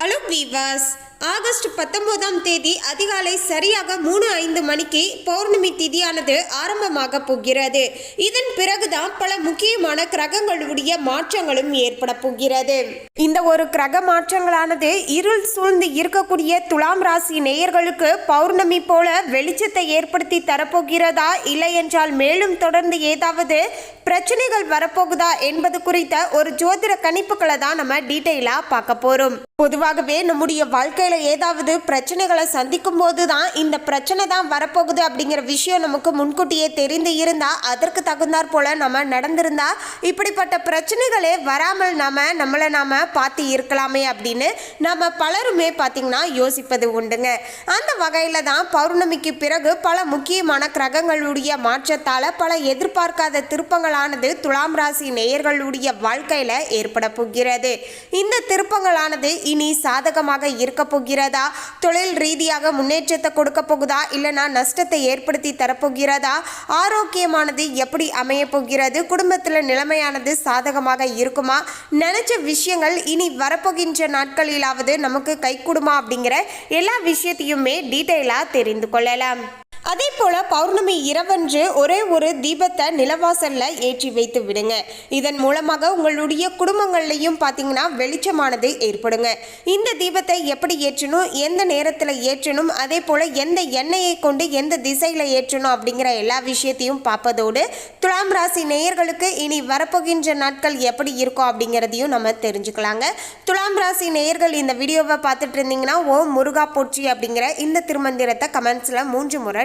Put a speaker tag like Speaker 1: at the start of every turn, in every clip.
Speaker 1: Hello வீவாஸ் August பத்தொன்பதாம் தேதி அதிகாலை சரியாக மூணு ஐந்து மணிக்கு பௌர்ணமி திதியானது ஆரம்பமாக போகிறது. இதன் பிறகுதான் பல முக்கியமான கிரகங்களுடைய மாற்றங்களும் ஏற்பட போகிறது. இந்த ஒரு கிரக மாற்றங்களானது இருள் சூழ்ந்து இருக்கக்கூடிய துலாம் ராசி நேயர்களுக்கு பௌர்ணமி போல வெளிச்சத்தை ஏற்படுத்தி தரப்போகிறதா இல்லை என்றால் மேலும் தொடர்ந்து ஏதாவது பிரச்சனைகள் வரப்போகுதா என்பது குறித்த ஒரு ஜோதிட கணிப்புகளை தான் நம்ம டீட்டெயிலாக பார்க்க போகிறோம் பொதுவாகவே நம்முடைய வாழ்க்கையில் ஏதாவது பிரச்சனைகளை சந்திக்கும் போது தான் இந்த பிரச்சனை தான் வரப்போகுது அப்படிங்கிற விஷயம் நமக்கு முன்கூட்டியே தெரிந்து இருந்தால் அதற்கு தகுந்தாற் போல் நம்ம நடந்திருந்தா இப்படிப்பட்ட பிரச்சனைகளே வராமல் நாம் நம்மளை நாம் பார்த்து இருக்கலாமே அப்படின்னு நம்ம பலருமே பார்த்திங்கன்னா யோசிப்பது உண்டுங்க. அந்த வகையில் தான் பௌர்ணமிக்கு பிறகு பல முக்கியமான கிரகங்களுடைய மாற்றத்தால் பல எதிர்பார்க்காத திருப்பங்களானது துலாம் ராசி நேயர்களுடைய வாழ்க்கையில் ஏற்பட போகிறது. இந்த திருப்பங்களானது இனி சாதகமாக இருக்க போகிறதா? தொழில் ரீதியாக முன்னேற்றத்தை கொடுக்க போகுதா? இல்லைனா நஷ்டத்தை ஏற்படுத்தி தரப்போகிறதா? ஆரோக்கியமானது எப்படி அமைய போகிறது? குடும்பத்தில் நிலைமையானது சாதகமாக இருக்குமா? நினைச்ச விஷயங்கள் இனி வரப்போகின்ற நாட்களிலாவது நமக்கு கைகூடுமா அப்படிங்கிற எல்லா விஷயத்தையுமே டீட்டெயிலாக தெரிந்து கொள்ளலாம். அதே போல பௌர்ணமி இரவன்று ஒரே ஒரு தீபத்தை நிலவாசல்ல ஏற்றி வைத்து விடுங்க. இதன் மூலமாக உங்களுடைய குடும்பங்கள்லையும் பார்த்தீங்கன்னா வெளிச்சமானது ஏற்படுங்க. இந்த தீபத்தை எப்படி ஏற்றணும் எந்த நேரத்தில் ஏற்றணும் அதே போல எந்த எண்ணெயை கொண்டு எந்த திசையில் ஏற்றணும் அப்படிங்கிற எல்லா விஷயத்தையும் பார்ப்பதோடு துலாம் ராசி நேயர்களுக்கு இனி வரப்போகின்ற நாட்கள் எப்படி இருக்கும் அப்படிங்கிறதையும் நம்ம தெரிஞ்சுக்கலாங்க. துலாம் ராசி நேயர்கள் இந்த வீடியோவை பார்த்துட்டு இருந்தீங்கன்னா ஓம் முருகா போற்றி அப்படிங்கிற இந்த திருமந்திரத்தை கமெண்ட்ஸில் மூன்று முறை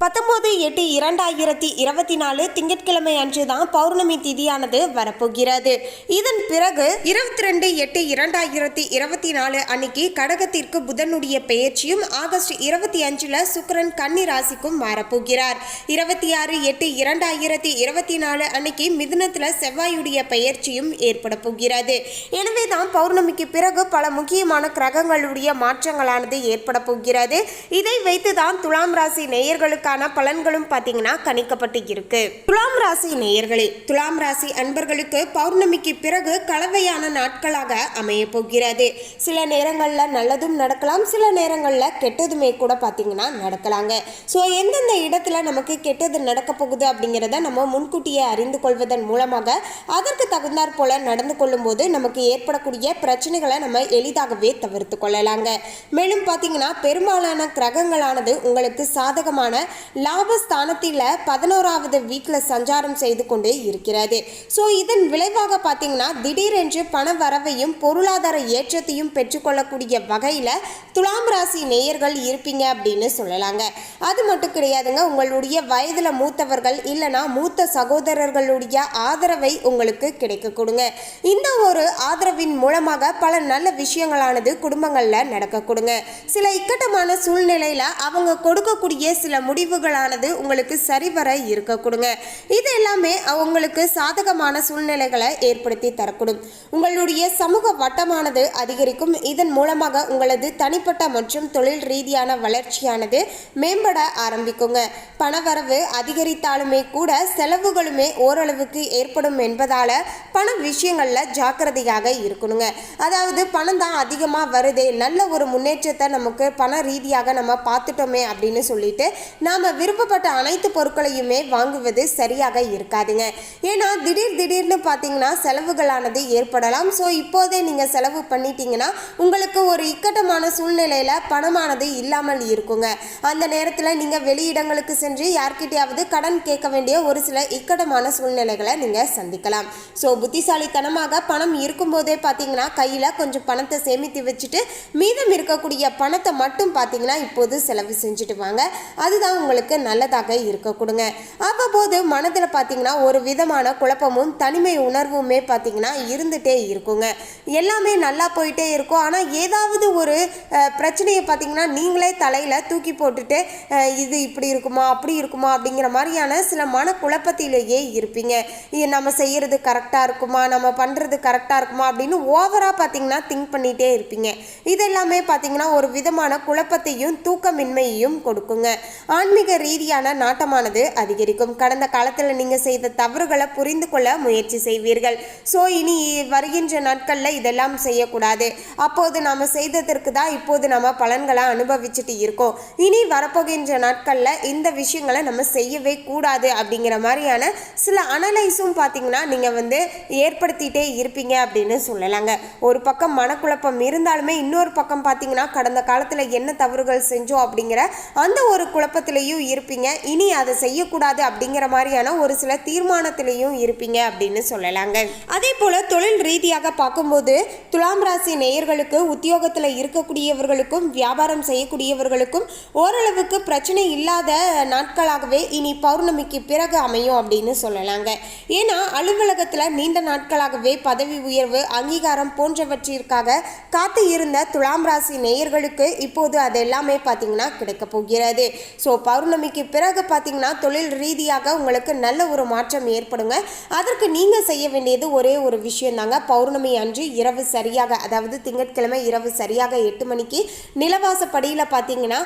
Speaker 1: பத்தொம்போது எட்டு இரண்டாயிரத்தி இருபத்தி நாலு திங்கட்கிழமை அன்று தான் பௌர்ணமி திதியானது வரப்போகிறது. இதன் பிறகு இருபத்தி ரெண்டு எட்டு இரண்டாயிரத்தி இருபத்தி நாலு அன்னைக்கு கடகத்திற்கு புதனுடைய பெயர்ச்சியும் ஆகஸ்ட் இருபத்தி அஞ்சுல சுக்கரன் கன்னி ராசிக்கும் மாறப்போகிறார் இருபத்தி ஆறு எட்டு இரண்டாயிரத்தி இருபத்தி நாலு அன்னைக்கு மிதுனத்துல செவ்வாயுடைய பெயர்ச்சியும் ஏற்பட போகிறது. எனவே தான் பௌர்ணமிக்கு பிறகு பல முக்கியமான கிரகங்களுடைய மாற்றங்களானது ஏற்பட போகிறது. இதை வைத்து தான் துலாம் ராசி நேயர்களுக்கான பலன்களும் பார்த்தீங்கன்னா கணிக்கப்பட்டு இருக்கு. துலாம் ராசி நேயர்களே துலாம் ராசி அன்பர்களுக்கு பௌர்ணமிக்கு பிறகு கலவையான நாட்களாக அமைய போகிறது. சில நேரங்களில் நல்லதும் நடக்கலாம் சில நேரங்களில் கெட்டதுமே கூட பார்த்தீங்கன்னா நடக்கலாங்க. ஸோ எந்தெந்த இடத்துல நமக்கு கெட்டது நடக்க போகுது அப்படிங்கிறத நம்ம முன்கூட்டியே அறிந்து கொள்வதன் மூலமாக அதற்கு தகுந்தாற் போல நடந்து கொள்ளும்போது நமக்கு ஏற்படக்கூடிய பிரச்சனைகளை நம்ம எளிதாகவே தவிர்த்து கொள்ளலாங்க. மேலும் பார்த்தீங்கன்னா பெரும்பாலான கிரகங்களானது உங்களுக்கு சாதகமான லாபஸ்தானத்தில் பதினோராவது வீட்டில் சஞ்சாரம் செய்து கொண்டே இருக்கிறது. ஸோ இதன் விளைவாக பார்த்தீங்கன்னா திடீரென்று பண வரவையும் பொருளாதார ஏற்றத்தையும் பெற்றுக்கொள்ளக்கூடிய வகையில் துலாம் ராசி நேயர்கள் இருப்பீங்க அப்படின்னு சொல்லலாங்க. அது மட்டும் கிடையாதுங்க உங்களுடைய வயதில் மூத்தவர்கள் இல்லைனா மூத்த சகோதரர்களுடைய ஆதரவை உங்களுக்கு கிடைக்க கொடுங்க. இந்த ஒரு ஆதரவின் மூலமாக பல நல்ல விஷயங்களானது குடும்பங்களில் நடக்க கொடுங்க. சில இக்கட்டமான சூழ்நிலையில் அவங்க கொடுக்கக்கூடிய சில முடிவு முடிவுகளானது உங்களுக்கு சரிவர இருக்க கொடுங்க. இது எல்லாமே அவங்களுக்கு சாதகமான சூழ்நிலைகளை ஏற்படுத்தி தரக்கூடும். உங்களுடைய சமூக வட்டமானது அதிகரிக்கும். இதன் மூலமாக உங்களது தனிப்பட்ட மற்றும் தொழில் ரீதியான வளர்ச்சியானது மேம்பட ஆரம்பிக்குங்க. பணவரவு அதிகரித்தாலுமே கூட செலவுகளுமே ஓரளவுக்கு ஏற்படும் என்பதால பண விஷயங்களில் ஜாக்கிரதையாக இருக்கணுங்க. அதாவது பணம் தான் அதிகமாக வருதே நல்ல ஒரு முன்னேற்றத்தை நமக்கு பண ரீதியாக நம்ம பார்த்துட்டோமே அப்படின்னு சொல்லிட்டு நாம் விருப்பப்பட்ட அனைத்து பொருட்களையுமே வாங்குவது சரியாக இருக்காதுங்க. ஏன்னா திடீர் திடீர்னு பார்த்தீங்கன்னா செலவுகளானது ஏற்படலாம். ஸோ இப்போதே நீங்கள் செலவு பண்ணிட்டீங்கன்னா உங்களுக்கு ஒரு இக்கட்டமான சூழ்நிலையில் பணமானது இல்லாமல் இருக்குங்க. அந்த நேரத்தில் நீங்கள் வெளியிடங்களுக்கு சென்று யார்கிட்டையாவது கடன் கேட்க வேண்டிய ஒரு சில இக்கட்டமான சூழ்நிலைகளை நீங்கள் சந்திக்கலாம். ஸோ புத்திசாலித்தனமாக பணம் இருக்கும்போதே பார்த்தீங்கன்னா கையில் கொஞ்சம் பணத்தை சேமித்து வச்சுட்டு மீதம் இருக்கக்கூடிய பணத்தை மட்டும் பார்த்தீங்கன்னா இப்போது செலவு செஞ்சுட்டு வாங்க. அதுதான் உங்களுக்கு நல்லதாக இருக்க கொடுங்க. அவ்வப்போது மனதில் பார்த்தீங்கன்னா ஒரு விதமான குழப்பமும் தனிமை உணர்வுமே பார்த்தீங்கன்னா இருந்துகிட்டே இருக்குங்க. எல்லாமே நல்லா போயிட்டே இருக்கும். ஆனால் ஏதாவது ஒரு பிரச்சனையை பார்த்தீங்கன்னா நீங்களே தலையில் தூக்கி போட்டுட்டு இது இப்படி இருக்குமா அப்படி இருக்குமா அப்படிங்கிற மாதிரியான சில மனக்குழப்பத்திலேயே இருப்பீங்க. நம்ம செய்கிறது கரெக்டாக இருக்குமா நம்ம பண்ணுறது கரெக்டாக இருக்குமா அப்படின்னு ஓவராக பார்த்தீங்கன்னா திங்க் பண்ணிகிட்டே இருப்பீங்க. இது எல்லாமே பார்த்தீங்கன்னா ஒரு விதமான குழப்பத்தையும் தூக்கமின்மையையும் கொடுக்குங்க. ஆன்மீக ஆன்மீக ரீதியான நாட்டமானது அதிகரிக்கும். கடந்த காலத்தில் நீங்கள் செய்த தவறுகளை புரிந்து கொள்ள முயற்சி செய்வீர்கள். ஸோ இனி வருகின்ற நாட்களில் இதெல்லாம் செய்யக்கூடாது. அப்போது நாம் செய்ததற்கு தான் இப்போது நம்ம பலன்களை அனுபவிச்சுட்டு இருக்கோம். இனி வரப்போகின்ற நாட்களில் இந்த விஷயங்களை நம்ம செய்யவே கூடாது அப்படிங்கிற மாதிரியான சில அனலைஸும் பார்த்தீங்கன்னா நீங்கள் வந்து ஏற்படுத்திட்டே இருப்பீங்க அப்படின்னு சொல்லலாங்க. ஒரு பக்கம் மனக்குழப்பம் இருந்தாலுமே இன்னொரு பக்கம் பார்த்தீங்கன்னா கடந்த காலத்தில் என்ன தவறுகள் செஞ்சோம் அப்படிங்கிற அந்த ஒரு குழப்பத்தில் குழப்பத்திலையும் இருப்பீங்க. இனி அதை செய்யக்கூடாது அப்படிங்கிற மாதிரியான ஒரு சில தீர்மானத்திலையும் இருப்பீங்க அப்படின்னு சொல்லலாங்க. அதே போல் தொழில் ரீதியாக பார்க்கும்போது துலாம் ராசி நேயர்களுக்கு உத்தியோகத்தில் இருக்கக்கூடியவர்களுக்கும் வியாபாரம் செய்யக்கூடியவர்களுக்கும் ஓரளவுக்கு பிரச்சனை இல்லாத நாட்களாகவே இனி பௌர்ணமிக்கு பிறகு அமையும் அப்படின்னு சொல்லலாங்க. ஏன்னா அலுவலகத்தில் நீண்ட நாட்களாகவே பதவி உயர்வு அங்கீகாரம் போன்றவற்றிற்காக காத்து இருந்த துலாம் ராசி நேயர்களுக்கு இப்போது அது எல்லாமே பார்த்தீங்கன்னா கிடைக்க போகிறது. ஸோ பௌர்ணமிக்கு பிறகு பார்த்தீங்கன்னா தொழில் ரீதியாக உங்களுக்கு நல்ல ஒரு மாற்றம் ஏற்படுங்க. அதற்கு நீங்கள் செய்ய வேண்டியது ஒரே ஒரு விஷயம் தாங்க. பௌர்ணமி அன்று இரவு சரியாக அதாவது திங்கட்கிழமை இரவு சரியாக எட்டு மணிக்கு நிலவாசப்படியில் பார்த்தீங்கன்னா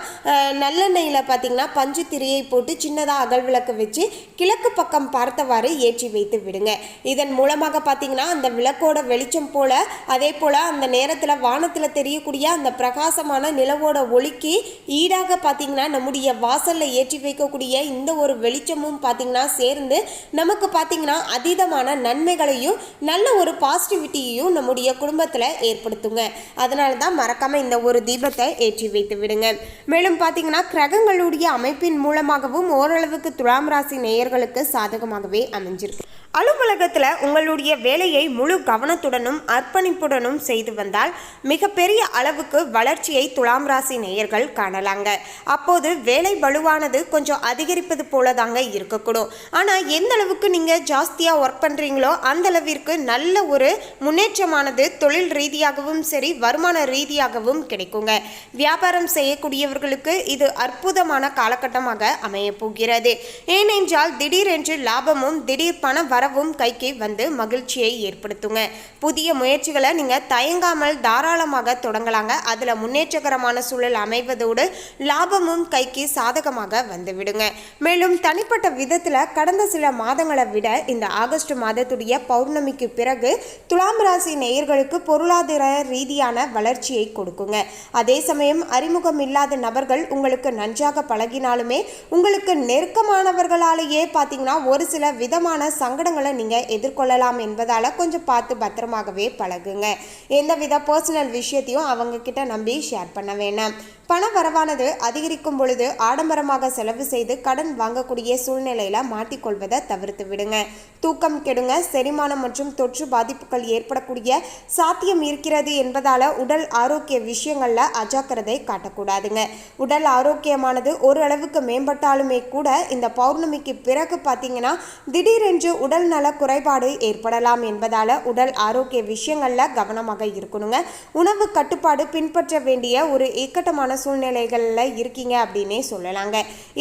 Speaker 1: நல்லெண்ணெயில் பார்த்தீங்கன்னா பஞ்சு திரியை போட்டு சின்னதாக அகல் விளக்கு வச்சு கிழக்கு பக்கம் பார்த்தவாறு ஏற்றி வைத்து விடுங்க. இதன் மூலமாக பார்த்தீங்கன்னா அந்த விளக்கோட வெளிச்சம் போல அதே போல் அந்த நேரத்தில் வானத்தில் தெரியக்கூடிய அந்த பிரகாசமான நிலவோட ஒளிக்கு ஈடாக பார்த்தீங்கன்னா நம்முடைய வாசலில் ஏற்றி வைக்கக்கூடிய இந்த ஒரு வெளிச்சமும் பார்த்திங்கன்னா சேர்ந்து நமக்கு பார்த்தீங்கன்னா அதீதமான நன்மைகளையும் நல்ல ஒரு பாசிட்டிவிட்டியையும் நம்முடைய குடும்பத்தில் ஏற்படுத்துங்க. அதனால தான் மறக்காமல் இந்த ஒரு தீபத்தை ஏற்றி வைத்து விடுங்க. மேலும் பார்த்தீங்கன்னா கிரகங்களுடைய அமைப்பின் மூலமாகவும் ஓரளவுக்கு துலாம் ராசி நேயர்களுக்கு சாதகமாகவே அமைஞ்சிருக்கு. அலுவலகத்தில் உங்களுடைய வேலையை முழு கவனத்துடனும் அர்ப்பணிப்புடனும் செய்து வந்தால் மிகப்பெரிய அளவுக்கு வளர்ச்சியை துலாம் ராசி நேயர்கள் காணலாங்க. அப்போது வேலை வலுவானது கொஞ்சம் அதிகரிப்பது போல தாங்க இருக்கக்கூடும். ஆனால் எந்த அளவுக்கு நீங்கள் ஜாஸ்தியாக ஒர்க் பண்ணுறீங்களோ அந்த அளவிற்கு நல்ல ஒரு முன்னேற்றமானது தொழில் ரீதியாகவும் சரி வருமான ரீதியாகவும் கிடைக்குங்க. வியாபாரம் செய்யக்கூடியவர்களுக்கு இது அற்புதமான காலகட்டமாக அமையப் போகிறது. ஏனென்றால் திடீரென்று லாபமும் திடீர் பண வரவும் கைக்கு வந்து மகிழ்ச்சியை ஏற்படுத்துங்க. புதிய முயற்சிகளை நீங்கள் தயங்காமல் தாராளமாக தொடங்கலாங்க. அதில் முன்னேற்றகரமான சூழல் அமைவதோடு லாபமும் கைக்கு சாதகமாக வந்துவிடுங்க. மேலும் தனிப்பட்ட விதத்தில் கடந்த சில மாதங்களை விட இந்த ஆகஸ்ட் மாதத்துடைய பௌர்ணமிக்கு பிறகு துலாம் ராசி நேயர்களுக்கு பொருளாதார ரீதியான வளர்ச்சியை கொடுக்குங்க. அதே சமயம் அறிமுகம் இல்லாத நபர்கள் உங்களுக்கு நன்றாக பழகினாலுமே உங்களுக்கு நெருக்கமானவர்களாலேயே பார்த்தீங்கன்னா ஒரு சில விதமான சங்கட சங்கடங்களை நீங்கள் எதிர்கொள்ளலாம் என்பதால் கொஞ்சம் பார்த்து பத்திரமாகவே பழகுங்க. எந்தவித பர்சனல் விஷயத்தையும் அவங்க கிட்ட நம்பி ஷேர் பண்ண வேணாம். பண வரவானது அதிகரிக்கும் பொழுது ஆடம்பரமாக செலவு செய்து கடன் வாங்கக்கூடிய சூழ்நிலையில் மாட்டிக்கொள்வதை தவிர்த்து விடுங்க. தூக்கம் கெடுங்க செரிமானம் மற்றும் தொற்று பாதிப்புகள் ஏற்படக்கூடிய சாத்தியம் இருக்கிறது என்பதால் உடல் ஆரோக்கிய விஷயங்களில் அஜாக்கிரதை காட்டக்கூடாதுங்க. உடல் ஆரோக்கியமானது ஓரளவுக்கு மேம்பட்டாலுமே கூட இந்த பௌர்ணமிக்கு பிறகு பார்த்தீங்கன்னா திடீரென்று உடல் நல குறைபாடு ஏற்படலாம் என்பதால் உடல் ஆரோக்கிய விஷயங்களில் கவனமாக இருக்கணுங்க. உணவு கட்டுப்பாடு பின்பற்ற வேண்டிய ஒரு இக்கட்டமான சூழ்நிலைகளில் இருக்கீங்க அப்படின்னே சொல்லலாங்க.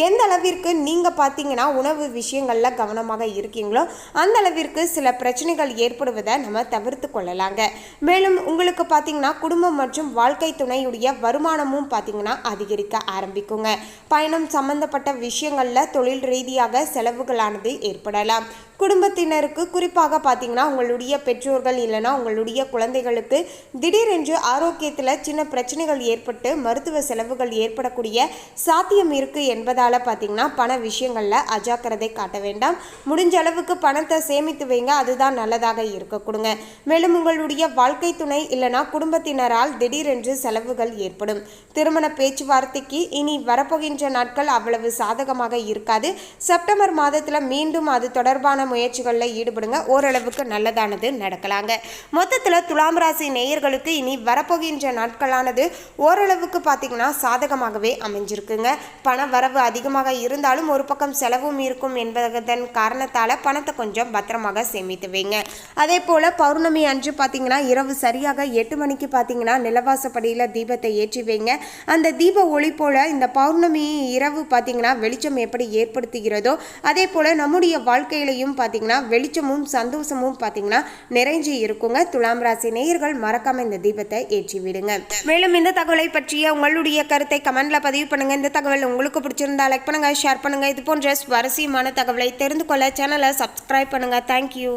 Speaker 1: எந்த அளவிற்கு நீங்கள் பார்த்தீங்கன்னா உணவு விஷயங்களில் கவனமாக இருக்கீங்களோ அந்த அளவிற்கு சில பிரச்சனைகள் ஏற்படுவதை நம்ம தவிர்த்து கொள்ளலாங்க. மேலும் உங்களுக்கு பார்த்தீங்கன்னா குடும்பம் மற்றும் வாழ்க்கை துணையுடைய வருமானமும் பார்த்தீங்கன்னா அதிகரிக்க ஆரம்பிக்குங்க. பயணம் சம்பந்தப்பட்ட விஷயங்களில் தொழில் ரீதியாக செலவுகளானது ஏற்படலாம். குடும்பத்தினருக்கு குறிப்பாக பார்த்தீங்கன்னா உங்களுடைய பெற்றோர்கள் இல்லைன்னா உங்களுடைய குழந்தைகளுக்கு திடீரென்று ஆரோக்கியத்தில் சின்ன பிரச்சனைகள் ஏற்பட்டு மருத்துவ செலவுகள் ஏற்படக்கூடிய சாத்தியம் இருக்குது என்பதால் பார்த்தீங்கன்னா பண விஷயங்களில் அஜாக்கிரதை காட்ட வேண்டாம். முடிஞ்ச அளவுக்கு பணத்தை சேமித்து வைங்க அதுதான் நல்லதாக இருக்க. கொடுங்க. மேலும் உங்களுடைய வாழ்க்கை துணை இல்லைன்னா குடும்பத்தினரால் திடீரென்று செலவுகள் ஏற்படும். திருமண பேச்சுவார்த்தைக்கு இனி வரப்போகின்ற நாட்கள் அவ்வளவு சாதகமாக இருக்காது. செப்டம்பர் மாதத்தில் மீண்டும் அது தொடர்பான முயற்சிகளில் ஈடுபடுங்க. ஓரளவுக்கு நல்லதானது நடக்கலாங்க. மொத்தத்தில் துலாம் ராசி நேயர்களுக்கு இனி வரப்போகின்ற நாட்களானது ஓரளவுக்கு பார்த்தீங்கன்னா சாதகமாகவே அமைஞ்சிருக்குங்க. பண வரவு அதிகமாக இருந்தாலும் ஒரு பக்கம் செலவும் இருக்கும் என்பதன் காரணத்தால் பணத்தை கொஞ்சம் பத்திரமாக சேமித்து வைங்க. அதே போல் பௌர்ணமி அன்று பார்த்தீங்கன்னா இரவு சரியாக எட்டு மணிக்கு பார்த்தீங்கன்னா நிலவாசப்படியில் தீபத்தை ஏற்றி வைங்க. அந்த தீப ஒளி போல் இந்த பௌர்ணமி இரவு பார்த்தீங்கன்னா வெளிச்சம் எப்படி ஏற்படுத்துகிறதோ அதே போல் நம்முடைய வாழ்க்கையிலையும் பார்த்தீங்கன்னா வெளிச்சமும் சந்தோஷமும் பார்த்தீங்கன்னா நிறைஞ்சு இருக்குங்க. துலாம் ராசி நேயர்கள் மறக்காம இந்த தீபத்தை ஏற்றி விடுங்க. மேலும் இந்த தகவலை பற்றிய உங்களுடைய கருத்தை கமெண்ட்ல பதிவு பண்ணுங்க. இந்த தகவல் உங்களுக்கு பிடிச்சிருந்தா லைக் பண்ணுங்க ஷேர் பண்ணுங்க. இது போன்ற சுவாரஸ்யமான தகவலை தெரிந்து கொள்ள சேனலை சப்ஸ்கிரைப் பண்ணுங்க. தேங்க்யூ